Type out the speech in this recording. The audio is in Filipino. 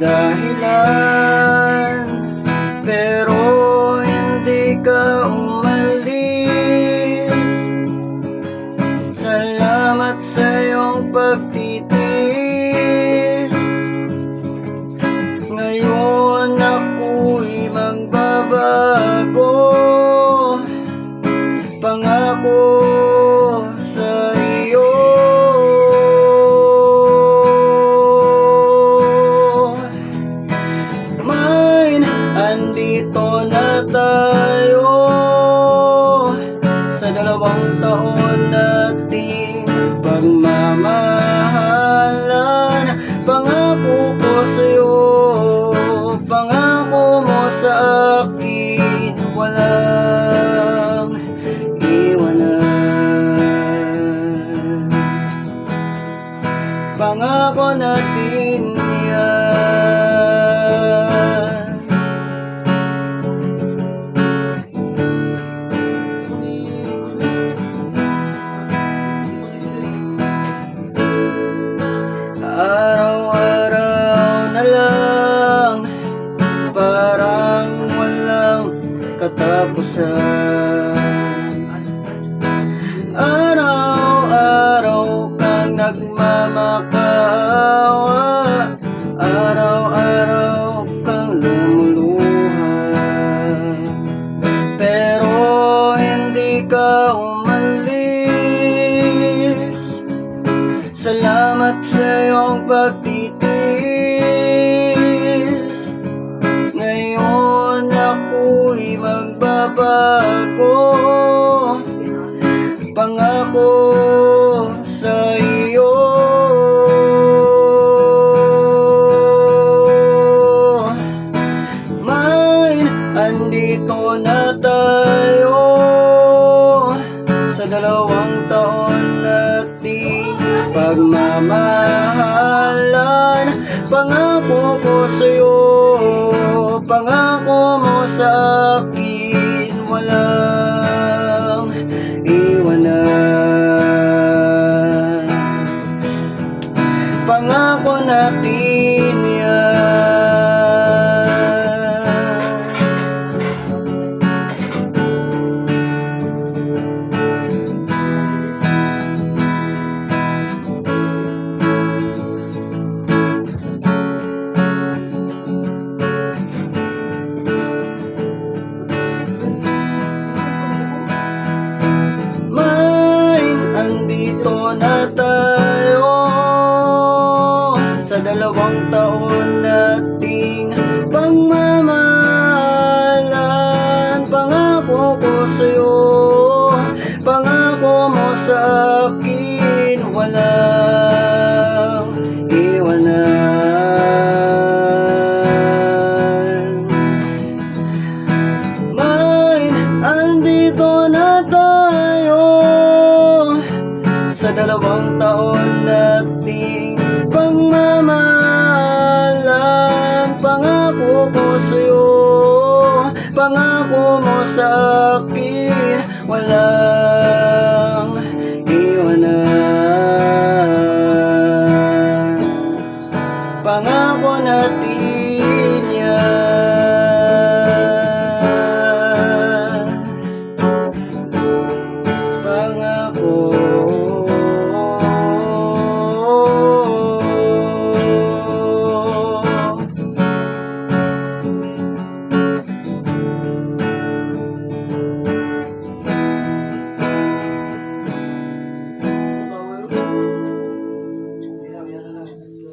dahilan Pero hindi ka umalis. Salamat sa iyong pagtitiis Araw-araw na lang Parang walang katapusan. Araw-araw kang nagmamakawa Salamat sa iyong pagtitiis Ngayon ako'y magbabago Pangako akin Walang iwanan. Mine, andito na tayo Sa dalawang taon nating pagmamahalan Pangako ko sa'yo Pangako mo sa akin